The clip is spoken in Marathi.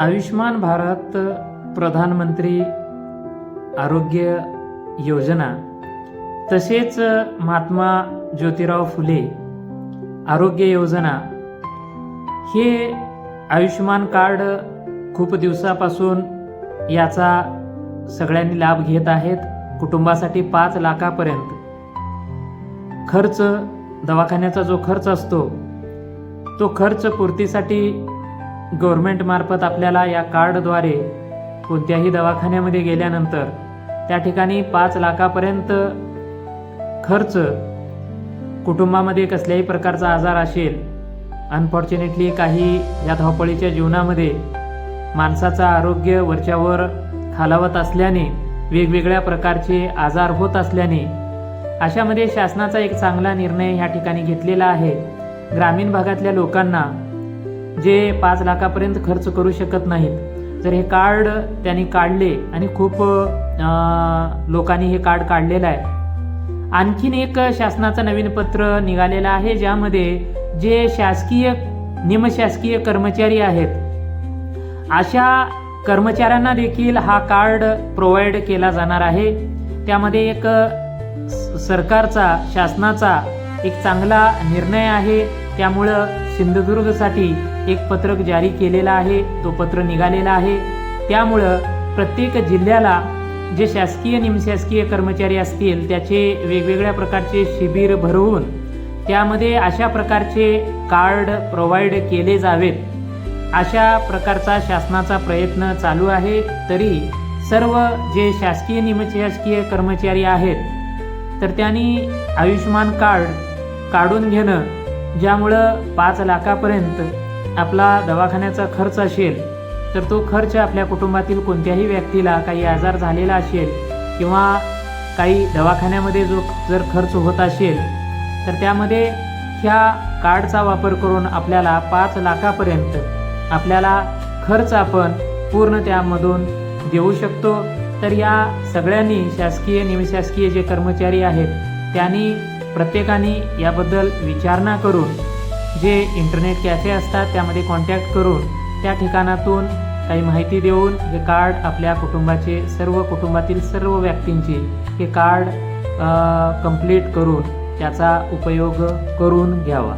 आयुष्मान भारत प्रधानमंत्री आरोग्य योजना तसेच महात्मा ज्योतिराव फुले आरोग्य योजना हे आयुष्मान कार्ड खूप दिवसापासून याचा सगळ्यांनी लाभ घेत आहेत. कुटुंबासाठी पाच लाखापर्यंत. खर्च दवाखान्याचा जो खर्च असतो तो खर्च पूर्तीसाठी गव्हर्मेंटमार्फत आपल्याला या कार्डद्वारे कोणत्याही दवाखान्यामध्ये गेल्यानंतर त्या ठिकाणी पाच लाखापर्यंत खर्च कुटुंबामध्ये कसल्याही प्रकारचा आजार असेल अनफॉर्च्युनेटली काही या धावपळीच्या जीवनामध्ये माणसाचं आरोग्य वरच्यावर खालावत असल्याने वेगवेगळ्या प्रकारचे आजार होत असल्याने अशामध्ये शासनाचा एक चांगला निर्णय ह्या ठिकाणी घेतलेला आहे. ग्रामीण भागातल्या लोकांना जे पाच लाखापर्यंत खर्च करू शकत नाहीत. जर हे कार्ड त्यांनी काढले आणि खूप लोकांनी हे कार्ड काढलेलं आहे. आणखीन एक शासनाचं नवीन पत्र निघालेलं आहे ज्यामध्ये जे शासकीय निमशासकीय कर्मचारी आहेत अशा कर्मचाऱ्यांना देखील हा कार्ड प्रोव्हाइड केला जाणार आहे. त्यामध्ये एक स- सरकारचा शासनाचा एक चांगला निर्णय आहे. त्यामुळं सिंधुदुर्गसाठी एक पत्रक जारी केलेलं आहे तो पत्र निघालेला आहे. त्यामुळं प्रत्येक जिल्ह्याला जे शासकीय निमशासकीय कर्मचारी असतील त्याचे वेगवेगळ्या प्रकारचे शिबिर भरवून त्यामध्ये अशा प्रकारचे कार्ड प्रोव्हाइड केले जावेत. अशा प्रकारचा शासनाचा प्रयत्न चालू आहे. तरी सर्व जे शासकीय निमशासकीय कर्मचारी आहेत तर त्यांनी आयुष्मान कार्ड काढून घेणं ज्यामुळं पाच लाखापर्यंत आपला दवाखान्याचा खर्च असेल तर तो खर्च आपल्या कुटुंबातील कोणत्याही व्यक्तीला काही आजार झालेला असेल किंवा काही दवाखान्यामध्ये जो जर खर्च होत असेल तर त्यामध्ये ह्या कार्डचा वापर करून आपल्याला पाच लाखापर्यंत आपल्याला खर्च आपण पूर्ण त्यामधून देऊ शकतो. तर या सगळ्यांनी शासकीय निमशासकीय जे कर्मचारी आहेत त्यांनी प्रत्येकाने याबद्दल विचारणा करून जे इंटरनेट कॅफे असतात त्यामध्ये कॉन्टॅक्ट करून त्या ठिकाणातून काही माहिती देऊन हे कार्ड आपल्या कुटुंबाचे सर्व कुटुंबातील सर्व व्यक्तींचे हे कार्ड कंप्लीट करून त्याचा उपयोग करून घ्यावा.